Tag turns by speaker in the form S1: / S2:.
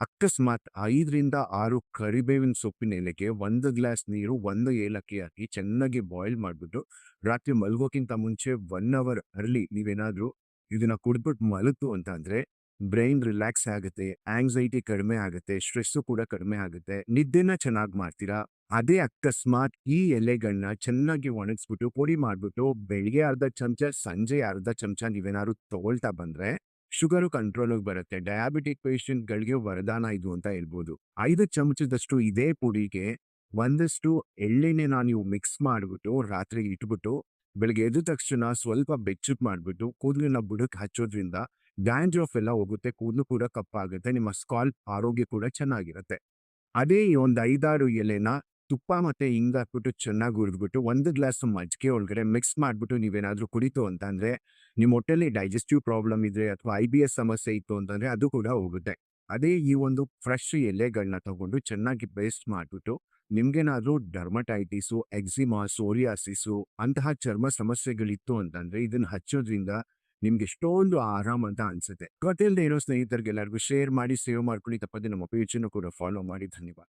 S1: ಅಕಸ್ಮಾತ್ ಐದರಿಂದ ಆರು ಕರಿಬೇವಿನ ಸೊಪ್ಪಿನ ಎಲೆಗೆ ಒಂದು ಗ್ಲಾಸ್ ನೀರು, ಒಂದು ಏಲಕ್ಕಿ ಹಾಕಿ ಚೆನ್ನಾಗಿ ಬಾಯ್ಲ್ ಮಾಡಿಬಿಟ್ಟು ರಾತ್ರಿ ಮಲಗೋಕ್ಕಿಂತ ಮುಂಚೆ ಒನ್ ಅವರ್ ಅರ್ಲಿ ನೀವೇನಾದರೂ ಇದನ್ನ ಕುಡಿದ್ಬಿಟ್ಟು ಮಲಗ್ತು ಅಂತ ಅಂದರೆ ಬ್ರೈನ್ ರಿಲ್ಯಾಕ್ಸ್ ಆಗುತ್ತೆ ಆಂಗ್ಸೈಟಿ ಕಡಿಮೆ ಆಗುತ್ತೆ ಸ್ಟ್ರೆಸ್ಸು ಕೂಡ ಕಡಿಮೆ ಆಗುತ್ತೆ, ನಿದ್ದೆನ ಚೆನ್ನಾಗಿ ಮಾಡ್ತೀರಾ? ಅದೇ ಅಕಸ್ಮಾತ್ ಈ ಎಲೆಗಳನ್ನ ಚೆನ್ನಾಗಿ ಒಣಗಿಸ್ಬಿಟ್ಟು ಪುಡಿ ಮಾಡ್ಬಿಟ್ಟು ಬೆಳಿಗ್ಗೆ ಅರ್ಧ ಚಮಚ, ಸಂಜೆ ಅರ್ಧ ಚಮಚ ನೀವೇನಾದ್ರು ತಗೊಳ್ತಾ ಬಂದ್ರೆ ಶುಗರು ಕಂಟ್ರೋಲಿಗೆ ಬರುತ್ತೆ. ಡಯಾಬಿಟಿಕ್ ಪೇಷಂಟ್ಗಳಿಗೆ ವರದಾನ ಇದು ಅಂತ ಹೇಳ್ಬೋದು. ಐದು ಚಮಚದಷ್ಟು ಇದೇ ಪುಡಿಗೆ ಒಂದಷ್ಟು ಎಳ್ಳೆಣ್ಣೆನ ನೀವು ಮಿಕ್ಸ್ ಮಾಡಿಬಿಟ್ಟು ರಾತ್ರಿ ಇಟ್ಬಿಟ್ಟು ಬೆಳಗ್ಗೆ ಎದ್ದ ತಕ್ಷಣ ಸ್ವಲ್ಪ ಬೆಚ್ಚಕ್ ಮಾಡಿಬಿಟ್ಟು ಕೂದಲಿನ ಬುಡಕ್ಕೆ ಹಚ್ಚೋದ್ರಿಂದ ಡ್ಯಾಂಡ್ರಫ್ ಎಲ್ಲ ಹೋಗುತ್ತೆ. ಕೂದಲು ಕೂಡ ಕಪ್ಪಾಗುತ್ತೆ. ನಿಮ್ಮ ಸ್ಕಾಲ್ಪ್ ಆರೋಗ್ಯ ಕೂಡ ಚೆನ್ನಾಗಿರುತ್ತೆ. ಅದೇ ಒಂದು ಐದಾರು ಎಲೆನ ತುಪ್ಪ ಮತ್ತೆ ಹಿಂಗ್ ಹಾಕ್ಬಿಟ್ಟು ಚೆನ್ನಾಗಿ ಹುರಿದ್ಬಿಟ್ಟು ಒಂದು ಗ್ಲಾಸ್ ಮಜ್ಜಿಗೆ ಒಳಗಡೆ ಮಿಕ್ಸ್ ಮಾಡ್ಬಿಟ್ಟು ನೀವೇನಾದರೂ ಕುಡಿತು ಅಂತ ಅಂದ್ರೆ ನಿಮ್ಮ ಹೊಟ್ಟೆಲಿ ಡೈಜೆಸ್ಟಿವ್ ಪ್ರಾಬ್ಲಮ್ ಇದ್ರೆ ಅಥವಾ ಐ ಬಿ ಎಸ್ ಸಮಸ್ಯೆ ಇತ್ತು ಅಂತಂದ್ರೆ ಅದು ಕೂಡ ಹೋಗುತ್ತೆ. ಅದೇ ಈ ಒಂದು ಫ್ರೆಶ್ ಎಲೆಗಳನ್ನ ತಗೊಂಡು ಚೆನ್ನಾಗಿ ಪೇಸ್ಟ್ ಮಾಡ್ಬಿಟ್ಟು ನಿಮ್ಗೇನಾದ್ರೂ ಡರ್ಮಟೈಟಿಸು, ಎಕ್ಸಿಮಾ, ಸೋರಿಯಾಸಿಸು ಅಂತಹ ಚರ್ಮ ಸಮಸ್ಯೆಗಳಿತ್ತು ಅಂತಂದ್ರೆ ಇದನ್ನು ಹಚ್ಚೋದ್ರಿಂದ ನಿಮ್ಗೆ ಎಷ್ಟೊಂದು ಆರಾಮ್ ಅಂತ ಅನ್ಸುತ್ತೆ. ಗೊತ್ತಿಲ್ಲದೆ ಇರೋ ಸ್ನೇಹಿತರಿಗೆಲ್ಲರಿಗೂ ಶೇರ್ ಮಾಡಿ, ಸೇವ್ ಮಾಡ್ಕೊಳ್ಳಿ. ತಪ್ಪದೆ ನಮ್ಮ ಪೇಜನ್ನು ಕೂಡ ಫಾಲೋ ಮಾಡಿ. ಧನ್ಯವಾದ.